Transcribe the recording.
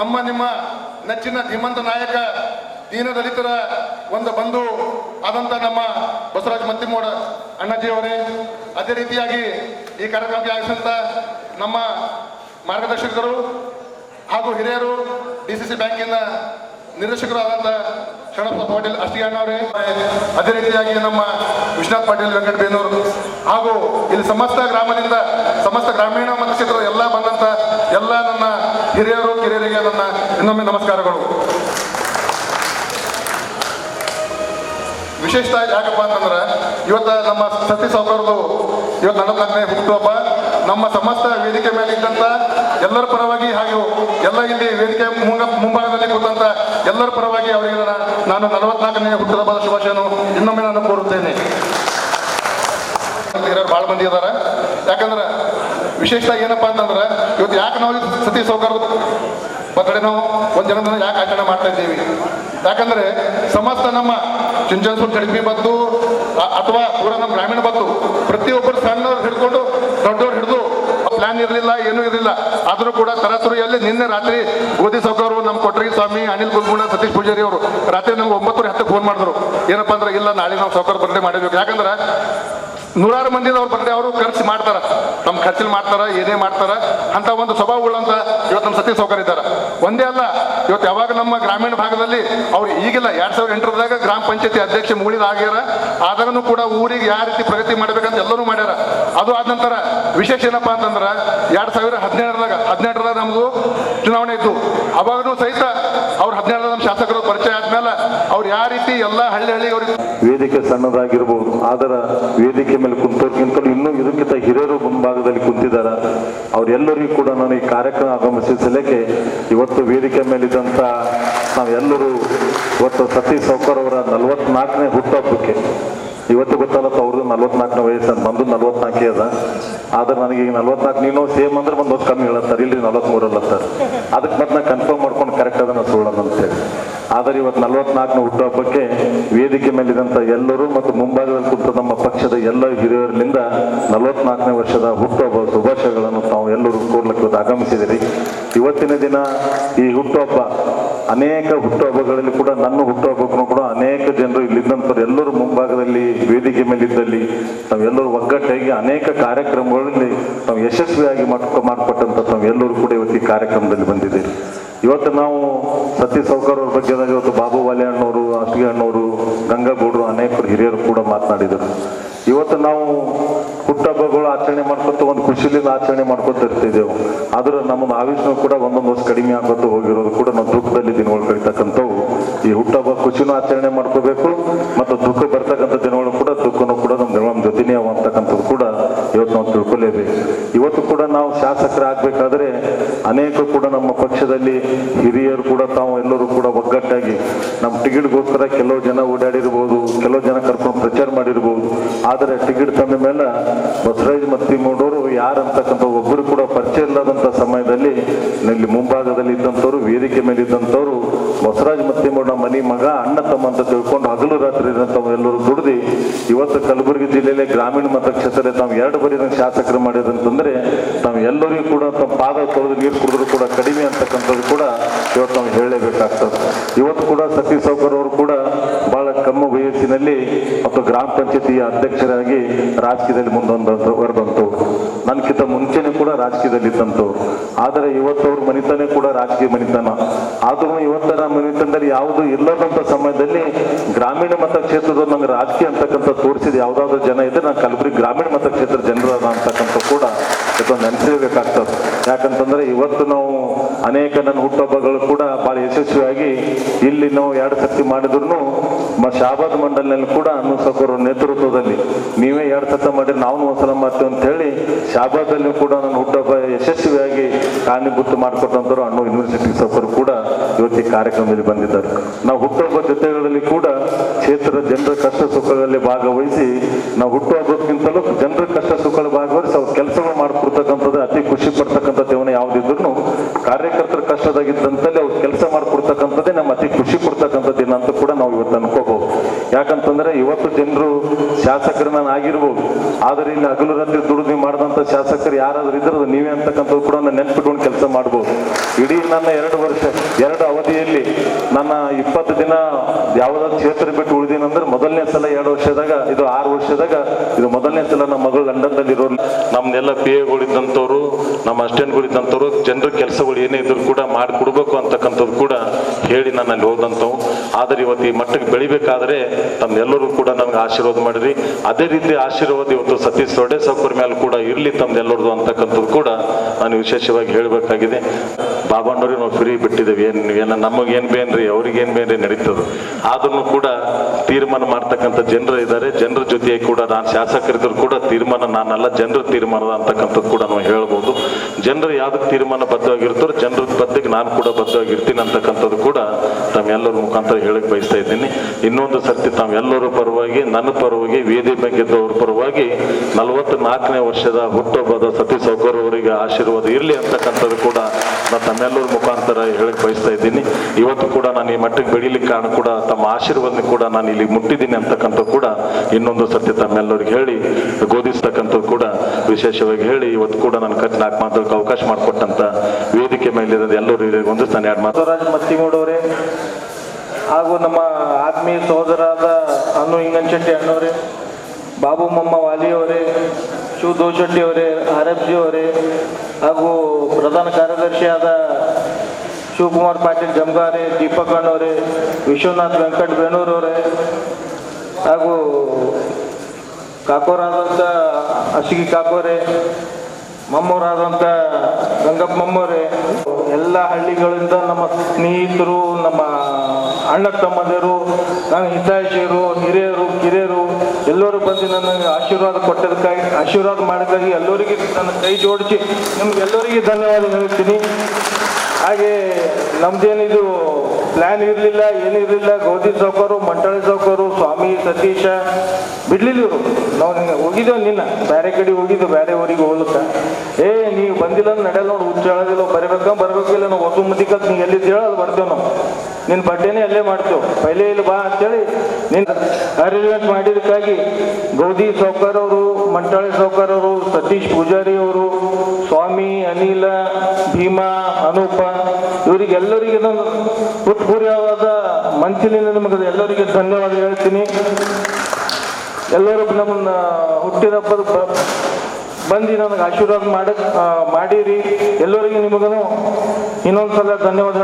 ನಮ್ಮ ನಿಮ್ಮ ನೆಚ್ಚಿನ ಧೀಮಂತ ನಾಯಕ ದೀನದಲಿತರ ಒಂದು ಬಂಧು ಆದಂಥ ನಮ್ಮ ಬಸವರಾಜ ಮತ್ತಿಮೋಡ ಅಣ್ಣಜಿಯವರೇ, ಅದೇ ರೀತಿಯಾಗಿ ಈ ಕಾರ್ಯಕ್ರಮಕ್ಕೆ ಆಗಿಸಿದಂಥ ನಮ್ಮ ಮಾರ್ಗದರ್ಶಕರು ಹಾಗೂ ಹಿರಿಯರು ಡಿ ಸಿ ಸಿ ಬ್ಯಾಂಕಿನ ನಿರ್ದೇಶಕರಾದಂಥ ಶರಣಪ್ಪ ಪಾಟೀಲ್ ಅಷ್ಟಿಯಣ್ಣವರೇ ಅದೇ ರೀತಿಯಾಗಿ ನಮ್ಮ ವಿಶ್ವನಾಥ್ ಪಾಟೀಲ್ ವೆಂಕಟ ಬೇನೂರು ಹಾಗೂ ಇಲ್ಲಿ ಸಮಸ್ತ ಗ್ರಾಮದಿಂದ, ಸಮಸ್ತ ಗ್ರಾಮೀಣ ಮತಕ್ಷೇತ್ರದ ಎಲ್ಲ ಬಂದಂಥ ಎಲ್ಲ ನನ್ನ ಹಿರಿಯರು, ಕಿರಿಯರಿಗೆ ನನ್ನ ಇನ್ನೊಮ್ಮೆ ನಮಸ್ಕಾರಗಳು. ವಿಶೇಷ ಯಾಕಪ್ಪ ಅಂತಂದ್ರೆ, ಇವತ್ತು ನಮ್ಮ ಸತಿ ಸೌಕರ್ಯದು ಇವತ್ತು ನಲವತ್ನಾಲ್ಕನೇ ಹುಟ್ಟುಹಬ್ಬ. ನಮ್ಮ ಸಮಸ್ತ ವೇದಿಕೆ ಮೇಲೆ ಇದ್ದಂಥ ಎಲ್ಲರ ಪರವಾಗಿ ಹಾಗೂ ಎಲ್ಲ ಇಲ್ಲಿ ವೇದಿಕೆ ಮುಂಗ ಮುಂಭಾಗದಲ್ಲಿ ಕೂತಂತ ಎಲ್ಲರ ಪರವಾಗಿ ಅವರಿಗೆ ನಾನು- ನಲವತ್ನಾಲ್ಕನೇ ಹುಟ್ಟುಹಬ್ಬದ ಶುಭಾಶಯನು ಇನ್ನೊಮ್ಮೆ ನಾನು ಕೋರುತ್ತೇನೆ. ಹಿರಿಯರು ಭಾಳ ಮಂದಿ ಅದಾರ ಯಾಕಂದ್ರೆ ವಿಶೇಷ ಏನಪ್ಪಾ ಅಂತಂದ್ರೆ ಇವತ್ತು ಯಾಕೆ ನಾವು ಸತಿ ಸೌಕರ್ಯ ಬರ್ತಡೆ ನಾವು ಒಂದು ಜನದಿಂದ ಯಾಕೆ ಆಚರಣೆ ಮಾಡ್ತಾ ಇದ್ದೀವಿ? ಯಾಕಂದ್ರೆ ಸಮಸ್ತ ನಮ್ಮ ಚುಂಚನಸೂರು ಚಡಿಪಿ ಬಂತು ಅಥವಾ ಪೂರ ನಮ್ಮ ಗ್ರಾಮೀಣ ಬಂತು ಪ್ರತಿಯೊಬ್ಬರು ಸಣ್ಣವ್ರು ಹಿಡ್ಕೊಂಡು ದೊಡ್ಡವ್ರು ಹಿಡಿದು ಪ್ಲಾನ್ ಇರಲಿಲ್ಲ, ಏನೂ ಇರಲಿಲ್ಲ. ಆದರೂ ಕೂಡ ತರಾತುರಿಯಲ್ಲಿ ನಿನ್ನೆ ರಾತ್ರಿ ಗೋಧಿ ಸೌಕರ್ಯ ನಮ್ಮ ಕೊಟ್ರಗಿ ಸ್ವಾಮಿ, ಅನಿಲ್ ಕುಲ್ಗುಣ ಸತೀಶ್ ಪೂಜಾರಿ ಅವರು ರಾತ್ರಿ ನಮ್ಗೆ ಒಂಬತ್ತುವರೆ ಹತ್ತಕ್ಕೆ ಫೋನ್ ಮಾಡಿದ್ರು. ಏನಪ್ಪ ಅಂದ್ರೆ ಇಲ್ಲ, ನಾಳೆ ನಾವು ಸೌಕರ್ ಬರ್ತಡೆ ಮಾಡಬೇಕು ಯಾಕಂದ್ರೆ ನೂರಾರು ಮಂದಿ ಅವ್ರು ಬಂದ್ರೆ ಅವರು ಖರ್ಚು ಮಾಡ್ತಾರ. ತಮ್ಮ ಖರ್ಚಲ್ಲಿ ಮಾಡ್ತಾರ, ಏನೇ ಮಾಡ್ತಾರ, ಅಂತ ಒಂದು ಸ್ವಭಾವಗಳಂತ ಇವತ್ತು ನಮ್ಮ ಸತ್ಯ ಸೌಕರ್ಯ ಇದ್ದಾರೆ. ಒಂದೇ ಅಲ್ಲ ಇವತ್ತು ಯಾವಾಗ ನಮ್ಮ ಗ್ರಾಮೀಣ ಭಾಗದಲ್ಲಿ ಅವ್ರು ಈಗಿಲ್ಲ, ಎರಡ್ ಸಾವಿರದ ಎಂಟರದಾಗ ಗ್ರಾಮ ಪಂಚಾಯತಿ ಅಧ್ಯಕ್ಷ ಮುಗಿದ ಆಗ್ಯಾರ ಆದಾಗನು ಕೂಡ ಊರಿಗೆ ಯಾವ ರೀತಿ ಪ್ರಗತಿ ಮಾಡ್ಬೇಕಂತ ಎಲ್ಲರೂ ಮಾಡ್ಯಾರ. ಅದು ಆದ ನಂತರ ವಿಶೇಷ ಏನಪ್ಪಾ ಅಂತಂದ್ರೆ, ಎರಡ್ ಸಾವಿರ ಹದಿನೇಳರಾಗ ಹದಿನೆಂಟರದಾಗ ನಮ್ದು ಚುನಾವಣೆ ಇತ್ತು ಅವಾಗನೂ ಸಹಿತ ಅವ್ರು ಹದಿನೇಳರ ನಮ್ಮ ಶಾಸಕರು ಪರಿಚಯ ಆದ್ಮೇಲೆ ಅವ್ರು ಯಾವ ರೀತಿ ಎಲ್ಲ ಹಳ್ಳಿ ಹಳ್ಳಿ ಅವ್ರಿಗೆ ವೇದಿಕೆ ಸಣ್ಣದಾಗಿರ್ಬೋದು ಆದರ ವೇದಿಕೆ ಮೇಲೆ ಕುಂತೋರ್ಗಿಂತಲೂ ಇನ್ನೂ ಇದಕ್ಕಿಂತ ಹಿರಿಯರು ಮುಂಭಾಗದಲ್ಲಿ ಕುಂತಿದ್ದಾರ. ಅವರೆಲ್ಲರಿಗೂ ಕೂಡ ನಾನು ಈ ಕಾರ್ಯಕ್ರಮ ಆಗಮಿಸಿದ ಸಲಕ್ಕೆ ಇವತ್ತು ವೇದಿಕೆ ಮೇಲಿದ್ದಂಥ ನಾವೆಲ್ಲರೂ ಇವತ್ತು ಸತೀಶ್ ಸೌಕರ್ ಅವರ ನಲವತ್ನಾಲ್ಕನೇ ಹುಟ್ಟುಹಬ್ಬಕ್ಕೆ. ಇವತ್ತು ಗೊತ್ತಲ್ಲ ಅವ್ರದ್ದು ನಲ್ವತ್ನಾಲ್ಕನೇ ವಯಸ್ಸು ನಂದು ನಲ್ವತ್ನಾಲ್ಕೇ ಅದ. ಆದ್ರೆ ನನಗೆ ಈಗ ನಲ್ವತ್ನಾಲ್ಕು, ನೀನು ಸೇಮ್ ಅಂದ್ರೆ ಒಂದು ಕಮ್ಮಿ ಹೇಳತ್ತಾರೆ ಇಲ್ಲಿ ನಲ್ವತ್ಮೂರಲ್ಲತ್ತಾರೆ. ಅದಕ್ಕೆ ಮತ್ತೆ ನಾ ಕನ್ಫರ್ಮ್ ಮಾಡ್ಕೊಂಡು ಕರೆಕ್ಟ್ ಅದನ್ನ ಅಂತ ಅಂತೇಳಿ. ಆದರೆ ಇವತ್ತು ನಲ್ವತ್ನಾಲ್ಕನೇ ಹುಟ್ಟುಹಬ್ಬಕ್ಕೆ ವೇದಿಕೆ ಮೇಲಿದಂಥ ಎಲ್ಲರೂ ಮತ್ತು ಮುಂಭಾಗದಲ್ಲಿ ಕುಂತ ನಮ್ಮ ಪಕ್ಷದ ಎಲ್ಲ ಹಿರಿಯರಿಂದ ನಲವತ್ನಾಲ್ಕನೇ ವರ್ಷದ ಹುಟ್ಟುಹಬ್ಬ ಶುಭಾಶಯಗಳನ್ನು ತಾವು ಎಲ್ಲರೂ ಕೋರ್ಲಕ್ಕೆ ಆಗಮಿಸಿದಿರಿ ಇವತ್ತಿನ ದಿನ ಈ ಹುಟ್ಟುಹಬ್ಬ ಅನೇಕ ಹುಟ್ಟುಹಬ್ಬಗಳಲ್ಲಿ ಕೂಡ ನನ್ನ ಹುಟ್ಟುಹಬ್ಬಕ್ಕೂ ಕೂಡ ಅನೇಕ ಜನರು ಇಲ್ಲಿದ್ದಂಥವ್ರು ಎಲ್ಲರೂ ಮುಂಭಾಗದಲ್ಲಿ ವೇದಿಕೆ ಮೇಲಿದ್ದಲ್ಲಿ ತಾವೆಲ್ಲರೂ ಒಗ್ಗಟ್ಟಾಗಿ ಅನೇಕ ಕಾರ್ಯಕ್ರಮಗಳಲ್ಲಿ ತಾವು ಯಶಸ್ವಿಯಾಗಿ ಮಾಡ್ಕೊ, ಮಾಡಿಕೊಟ್ಟಂಥ ತಾವೆಲ್ಲರೂ ಕೂಡ ಇವತ್ತು ಈ ಕಾರ್ಯಕ್ರಮದಲ್ಲಿ ಬಂದಿದ್ದೀರಿ. ಇವತ್ತು ನಾವು ಸತ್ಯ ಸೌಕರ್ ಅವ್ರ ಬಗ್ಗೆ ಇವತ್ತು ಬಾಬು ವಾಲೆ ಅಣ್ಣವರು ಅಶ್ಗಿ ಅಣ್ಣವರು ಗಂಗಾಗೌಡರು ಅನೇಕರು ಹಿರಿಯರು ಕೂಡ ಮಾತನಾಡಿದರು. ಇವತ್ತು ನಾವು ಹುಟ್ಟಹಬ್ಬಗಳು ಆಚರಣೆ ಮಾಡ್ಕೊತ ಒಂದು ಖುಷಿಲಿಂದ ಆಚರಣೆ ಮಾಡ್ಕೊತ ಇರ್ತಿದ್ದೆವು. ಆದ್ರೆ ನಮ್ಮ ಆಯುಷ್ನು ಕೂಡ ಒಂದೊಂದು ವರ್ಷ ಕಡಿಮೆ ಆಗೋದು ಹೋಗಿರೋದು ಕೂಡ ನಾವು ದುಃಖದಲ್ಲಿ ದಿನಗಳು ಕಳಿತಕ್ಕಂಥವು. ಈ ಹುಟ್ಟಹಬ್ಬ ಖುಷಿನೂ ಆಚರಣೆ ಮಾಡ್ಕೋಬೇಕು ಮತ್ತು ದುಃಖ ಬರ್ತಕ್ಕಂಥ ದಿನಗಳು ಕೂಡ ದುಃಖನೂ ಕೂಡ ನಮ್ಮ ನಮ್ಮ ಜೊತೆನೇ ಅಂತಕ್ಕಂಥದ್ದು ಕೂಡ ಇವತ್ತು ನಾವು ತಿಳ್ಕೊಲೇಬೇಕು. ಇವತ್ತು ಕೂಡ ನಾವು ಶಾಸಕರಾಗಬೇಕಾದ್ರೆ ಅನೇಕ ಕೂಡ ನಮ್ಮ ಪಕ್ಷದಲ್ಲಿ ಹಿರಿಯರು ಕೂಡ ತಾವು ಎಲ್ಲರೂ ಕೂಡ ಒಗ್ಗಟ್ಟಾಗಿ ನಮ್ಮ ಟಿಕೆಟ್ಗೋಸ್ಕರ ಕೆಲವು ಜನ ಓಡಾಡಿರ್ಬೋದು, ಕೆಲವು ಜನ ಕರ್ಕೊಂಡು ಪ್ರಚಾರ ಮಾಡಿರ್ಬೋದು. ಆದರೆ ಟಿಕೆಟ್ ತಂದ ಮೇಲೆ ಬಸವರಾಜ್ ಮತ್ತಿಮೂಡೋರು ಯಾರಂತಕ್ಕಂಥ ಒಬ್ಬರು ಕೂಡ ಪರಿಚಯ ಇಲ್ಲದಂಥ ಸಮಯದಲ್ಲಿ ಇಲ್ಲಿ ಮುಂಭಾಗದಲ್ಲಿ ಇದ್ದಂಥವ್ರು ವೇದಿಕೆ ಮೇಲೆ ಇದ್ದಂಥವ್ರು ಬಸವರಾಜ್ ಮತ್ತಿಮೂಡ ಮನಿ ಮಗ, ಅಣ್ಣ, ತಮ್ಮ ಅಂತ ತಿಳ್ಕೊಂಡು ಹಗಲು ರಾತ್ರಿ ಎಲ್ಲರೂ ದುಡ್ದು ಇವತ್ತು ಕಲಬುರಗಿ ಜಿಲ್ಲೆಯಲ್ಲಿ ಗ್ರಾಮೀಣ ಮತಕ್ಷೇತ್ರ ತಾವು ಎರಡು ಬರಿ ಶಾಸಕರು ಮಾಡಿದಂತಂದ್ರೆ ತಾವು ಎಲ್ಲರಿಗೂ ಕೂಡ ತಮ್ಮ ಪಾದ ತೊಳೆದು ನೀರು ಕುಡಿದ್ರು ಕೂಡ ಕಡಿಮೆ ಅಂತಕ್ಕಂಥದ್ದು ಕೂಡ ಇವತ್ತು ನಾವು ಹೇಳಲೇಬೇಕಾಗ್ತದೆ. ಇವತ್ತು ಕೂಡ ಸತೀಶ್ ಸೌಕರ್ ಅವರು ಕೂಡ ಬಹಳ ಕಮ್ಮ ವಯಸ್ಸಿನಲ್ಲಿ ಮತ್ತು ಗ್ರಾಮ ಪಂಚಾಯತಿಯ ಅಧ್ಯಕ್ಷರಾಗಿ ರಾಜಕೀಯದಲ್ಲಿ ಮುಂದೊಂದು ಬರೆದಂಥವ್ರು ನನ್ಕಿಂತ ಮುಂಚೆನೆ ಕೂಡ ರಾಜಕೀಯದಲ್ಲಿ ಇದ್ದಂಥವ್ರು ಆದರೆ ಇವತ್ತವ್ರ ಮನಿತನೇ ಕೂಡ ರಾಜಕೀಯ ಮನಿತನ. ಆದ್ರೂ ಇವತ್ತರ ಮನಿತನದಲ್ಲಿ ಯಾವುದು ಇಲ್ಲದಂತ ಸಮಯದಲ್ಲಿ ಗ್ರಾಮೀಣ ಮತಕ್ಷೇತ್ರದ ನಂಗೆ ರಾಜಕೀಯ ಅಂತಕ್ಕಂಥ ತೋರಿಸಿದ ಯಾವ್ದಾದ್ರು ಜನ ಇದ್ರೆ ನಾನು ಕಲಬುರಗಿ ಗ್ರಾಮೀಣ ಮತಕ್ಷೇತ್ರ ಜನರ ಅಂತಕ್ಕಂಥ ಕೂಡ ನೆನೆಸಲೇಬೇಕಾಗ್ತದೆ ಯಾಕಂತಂದ್ರೆ ಇವತ್ತು ನಾವು ಅನೇಕ ನನ್ನ ಹುಟ್ಟುಹಬ್ಬಗಳು ಕೂಡ ಬಹಳ ಯಶಸ್ವಿಯಾಗಿ ಇಲ್ಲಿ ನಾವು ಎರಡು ಸರ್ತಿ ಮಾಡಿದ್ರು ಶಾಬಾದ್ ಮಂಡಲ್ನಲ್ಲಿ ಕೂಡ ಅನುಸಕರ ನೇತೃತ್ವದಲ್ಲಿ ನೀವೇ ಎರಡು ಸತ ಮಾಡಿ ನಾವು ಒಂದ್ಸಲ ಮಾಡ್ತೀವಿ ಅಂತ ಹೇಳಿ ಶಾಬಾದಲ್ಲಿ ಕೂಡ ನನ್ನ ಹುಟ್ಟುಹಬ್ಬ ಯಶಸ್ವಿಯಾಗಿ ಕಾರಣೀಭೂತ ಮಾಡಿಕೊಟ್ಟಂತರು ಅಣ್ಣ ಯೂನಿವರ್ಸಿಟಿ ಸಫರ್ ಕೂಡ ಇವತ್ತಿ ಕಾರ್ಯಕ್ರಮದಲ್ಲಿ ಬಂದಿದ್ದಾರೆ. ನಾವು ಹುಟ್ಟುಹಬ್ಬ ಜೊತೆಗಳಲ್ಲಿ ಕೂಡ ಕ್ಷೇತ್ರದ ಜನರ ಕಷ್ಟ ಸುಖಗಳಲ್ಲಿ ಭಾಗವಹಿಸಿ ನಾವು ಹುಟ್ಟುಹಬ್ಬಕ್ಕಿಂತಲೂ ಜನರ ಕಷ್ಟ ಸುಖಗಳಲ್ಲಿ ಭಾಗವಹಿಸಿ ಅವ್ರ ಕೆಲಸಗಳು ಮಾಡ್ಕೊಡ್ತಕ್ಕಂಥದ್ದು ಅತಿ ಖುಷಿ ಪಡ್ತಕ್ಕಂಥ ದೇವನ ಯಾವ್ದಿದ್ರು ಕಾರ್ಯಕರ್ತರ ಕಷ್ಟದಾಗಿದ್ದಂತಲ್ಲಿ ಅವ್ರು ಕೆಲಸ ಮಾಡ್ಕೊಡ್ತಕ್ಕಂಥದ್ದೇ ನಮ್ಮ ಅತಿ ಖುಷಿ ಕೊಡ್ತಕ್ಕಂಥ ದಿನ ಅಂತ ಕೂಡ ನಾವು ಇವತ್ತು ಅನ್ಕೋಬಹುದು. ಯಾಕಂತಂದ್ರೆ ಇವತ್ತು ಜನರು ಶಾಸಕರು ನಾನು ಆಗಿರ್ಬೋದು ಆದರೆ ಇಲ್ಲಿ ಹಗಲು ರಾತ್ರಿ ದುಡಿದು ಮಾಡಿದಂತ ಶಾಸಕರು ಯಾರಾದ್ರೂ ಇದ್ರೆ ಅದು ನೀವೇ ಅಂತಕ್ಕಂಥದ್ದು ಕೂಡ ನಾನು ನೆನ್ಪಿಟ್ಕೊಂಡು ಕೆಲಸ ಮಾಡ್ಬೋದು. ಇಡೀ ನನ್ನ ಎರಡು ವರ್ಷ, ಎರಡು ಅವಧಿಯಲ್ಲಿ ನನ್ನ ಇಪ್ಪತ್ತು ದಿನ ಯಾವುದಾದ್ರು ಕ್ಷೇತ್ರ ಬಿಟ್ಟು ಉಳಿದೇನಂದ್ರೆ ಮೊದಲನೇ ಸಲ ಎರಡು ವರ್ಷದಾಗ, ಇದು ಆರು ವರ್ಷದಾಗ ಇದು ಮೊದಲನೇ ಸಲ ನಮ್ಮ ಮಗಳು ಲಂಡನ್ದಲ್ಲಿರೋ ನಮ್ನೆಲ್ಲ ಪಿ ಎಗಳಿದ್ದಂಥವ್ರು ನಮ್ಮ ಅಸ್ಟೆಂಟ್ಗಳಿದ್ದಂಥವ್ರು ಜನರ ಕೆಲಸಗಳು ಏನೇ ಇದ್ರು ಕೂಡ ಮಾಡಿಕೊಡ್ಬೇಕು ಅಂತಕ್ಕಂಥದ್ದು ಕೂಡ ಹೇಳಿ ನನ್ನಲ್ಲಿ ಹೋದಂಥವು. ಆದರೆ ಇವತ್ತು ಈ ಮಟ್ಟಕ್ಕೆ ಬೆಳಿಬೇಕಾದ್ರೆ ತಮ್ಮೆಲ್ಲರೂ ಕೂಡ ನಮ್ಗೆ ಆಶೀರ್ವಾದ ಮಾಡಿರಿ. ಅದೇ ರೀತಿ ಆಶೀರ್ವಾದ ಇವತ್ತು ಸತೀಶ್ ಸೊಡೆ ಸೌಕರ್ ಮೇಲೆ ಕೂಡ ಇರಲಿ ತಮ್ದೆಲ್ಲರದು ಅಂತಕ್ಕಂಥದ್ದು ಕೂಡ ನಾನು ವಿಶೇಷವಾಗಿ ಹೇಳಬೇಕಾಗಿದೆ. ಬಾಬಣ್ಣವ್ರಿಗೆ ನಾವು ಫ್ರೀ ಬಿಟ್ಟಿದ್ದೇವೆ. ಏನು ನೀವೇನ ನಮಗೇನು ಬೇನ್ರಿ ಅವ್ರಿಗೇನು ಬೇನ್ರಿ ನಡೀತದೆ. ಆದ್ರೂ ಕೂಡ ತೀರ್ಮಾನ ಮಾಡ್ತಕ್ಕಂಥ ಜನರು ಇದ್ದಾರೆ ಜನರ ಜೊತೆ ಕೂಡ ನಾನು ಶಾಸಕರಿದ್ರು ಕೂಡ ತೀರ್ಮಾನ, ನಾನಲ್ಲ, ಜನರ ತೀರ್ಮಾನ ಅಂತಕ್ಕಂಥದ್ದು ಕೂಡ ನಾವು ಹೇಳ್ಬೋದು. ಜನರು ಯಾವ್ದಕ್ಕೆ ತೀರ್ಮಾನ ಬದ್ಧವಾಗಿರ್ತಾರೋ, ಜನರ ಬದ್ಧಕ್ಕೆ ನಾನು ಕೂಡ ಬದ್ಧವಾಗಿರ್ತೀನಿ ಅಂತಕ್ಕಂಥದ್ದು ಕೂಡ ತಮ್ಮೆಲ್ಲರ ಮುಖಾಂತರ ಹೇಳಕ್ ಬಯಸ್ತಾ ಇದ್ದೀನಿ. ಇನ್ನೊಂದು ಸರ್ತಿ ತಾವೆಲ್ಲರ ಪರವಾಗಿ, ನನ್ನ ಪರವಾಗಿ, ವೇದಿ ಮೇಗಿದ್ದವ್ರ ಪರವಾಗಿ ನಲವತ್ತು ನಾಲ್ಕನೇ ವರ್ಷದ ಹುಟ್ಟುಹಬ್ಬದ ಸತೀಶ್ ಸೌಕರ್ ಅವರಿಗೆ ಆಶೀರ್ವಾದ ಇರಲಿ ಅಂತಕ್ಕಂಥದ್ದು ಕೂಡ ನಾನು ತಮ್ಮೆಲ್ಲರ ಮುಖಾಂತರ ಹೇಳಕ್ಕೆ ಬಯಸ್ತಾ ಇದ್ದೀನಿ. ಇವತ್ತು ಕೂಡ ನಾನು ಈ ಮಟ್ಟಕ್ಕೆ ಬೆಳಿಲಿಕ್ಕೆ ಕಾರಣ ಕೂಡ ತಮ್ಮ ಆಶೀರ್ವಾದ ಕೂಡ ನಾನು ಇಲ್ಲಿ ಮುಟ್ಟಿದ್ದೀನಿ ಅಂತಕ್ಕಂಥ ಕೂಡ ಇನ್ನೊಂದು ಸರ್ತಿ ತಮ್ಮೆಲ್ಲರಿಗೆ ಹೇಳಿ, ಗೋಧಿಸ್ತಕ್ಕಂಥದ್ದು ಕೂಡ ವಿಶೇಷವಾಗಿ ಹೇಳಿ, ಇವತ್ತು ಕೂಡ ನಾನು ಕತ್ ನಾಲ್ಕು ಮಾತಾಡೋಕೆ ಅವಕಾಶ ಮಾಡಿಕೊಟ್ಟಂತ ವೇದಿಕೆ ಮೇಲಿರೋದು ಎಲ್ಲರೂ ಒಂದು ಸ್ಥಾನ ಎರಡು ಮಾತು. ಬಸವರಾಜ್ ಮತ್ತಿಗೂಡವರೇ ಹಾಗೂ ನಮ್ಮ ಆತ್ಮೀಯ ಸಹೋದರಾದ ಅನ್ನು ಇಂಗನ್ಶೆಟ್ಟಿ ಅಣ್ಣವರೇ, ಬಾಬು ಮಮ್ಮ ವಾಲಿಯವರೇ ಶಿವ ದೋಶೆಟ್ಟಿ ಅವರೇ ಹರಬ್ಜಿ ಅವರೇ, ಹಾಗೂ ಪ್ರಧಾನ ಕಾರ್ಯದರ್ಶಿಯಾದ ಶಿವಕುಮಾರ್ ಪಾಟೀಲ್ ಜಮ್ಗಾರೆ, ದೀಪಕ್ ಅಣ್ಣವರೇ ವಿಶ್ವನಾಥ್ ವೆಂಕಟ್ ಬೇಣೂರವರೇ ಹಾಗೂ ಕಾಕೋರಾದಂಥ ಅಸಿಗಿ ಕಾಕೋರೆ ಮಮ್ಮವರಾದಂಥ ಗಂಗಪ್ಪ ಮಮ್ಮವರೇ ಎಲ್ಲ ಹಳ್ಳಿಗಳಿಂದ ನಮ್ಮ ಸ್ನೇಹಿತರು, ನಮ್ಮ ಅಣ್ಣ ತಮ್ಮಂದಿರು ನನ್ನ ಹಿತೈಷಿಯರು ಹಿರಿಯರು, ಕಿರಿಯರು ನನಗೆ ಆಶೀರ್ವಾದ ಕೊಟ್ಟದಕ್ಕಾಗಿ ಆಶೀರ್ವಾದ ಮಾಡಿದ್ದಾಗಿ ಎಲ್ಲರಿಗೆ ನನ್ನ ಕೈ ಜೋಡಿಸಿ ನಿಮ್ಗೆಲ್ಲರಿಗೆ ಧನ್ಯವಾದ ಹೇಳ್ತೀನಿ. ಹಾಗೆ ನಮ್ದೇನಿದು ಪ್ಲ್ಯಾನ್ ಇರಲಿಲ್ಲ ಏನಿರಲಿಲ್ಲ ಗೌದಿ ಸೌಕರು ಮಂಟಳಿ ಸೌಕರು, ಸ್ವಾಮಿ ಸತೀಶ, ಬಿಡ್ಲಿಲ್ಲ ಇವರು. ನಾವು ಹೋಗಿದ್ದೇವೆ ನಿನ್ನ, ಬೇರೆ ಕಡೆ ಹೋಗಿದ್ದು, ಬೇರೆ ಊರಿಗೆ ಹೋಗ್ಲಿಕ್ಕೆ. ಏ ನೀವು ಬಂದಿಲ್ಲ ಅಂದ್ರೆ ನಡೆಯಲ್ಲ ನೋಡಿ, ಹುಚ್ಚು ಹೇಳೋದಿಲ್ಲ ಬರಬೇಕ ಬರ್ಬೇಕಿಲ್ಲ ನಾವು ಹೊಸ ಮಂದಿ ಕಲ್ತು ನೀವು ಎಲ್ಲಿದ್ದು ಹೇಳ ಅಲ್ಲಿ ಬರ್ತೇವೆ ನಾವು. ನಿನ್ನ ಬಡ್ಡೆನೇ ಅಲ್ಲೇ ಮಾಡ್ತೇವೆ. ಪೈಲೆ ಇಲ್ಲಿ ಬಾ ಅಂತೇಳಿ ನಿನ್ನ ಅರೇಂಜ್ಮೆಂಟ್ ಮಾಡಿದಕ್ಕಾಗಿ ಗೌದಿ ಸೌಕರ್ ಅವರು ಮಂಟಾಳಿ ಅವರು ಸತೀಶ್ ಪೂಜಾರಿ ಅವರು, ಸ್ವಾಮಿ ಅನಿಲ, ಭೀಮಾ, ಅನೂಪ, ಇವರಿಗೆಲ್ಲರಿಗೆ ನಾನು ಹೃತ್ಪೂರ್ವವಾದ ಮನಸ್ಸಿನಿಂದ ನಿಮಗೆ ಎಲ್ಲರಿಗೆ ಧನ್ಯವಾದ ಹೇಳ್ತೀನಿ. ಎಲ್ಲರೂ ನಮ್ಮನ್ನ ಹುಟ್ಟಿದ ಹಬ್ಬದ ಬಂದು ನನಗೆ ಆಶೀರ್ವಾದ ಮಾಡ ಮಾಡಿರಿ. ಎಲ್ಲರಿಗೂ ನಿಮಗೂ ಇನ್ನೊಂದ್ಸಲ ಧನ್ಯವಾದ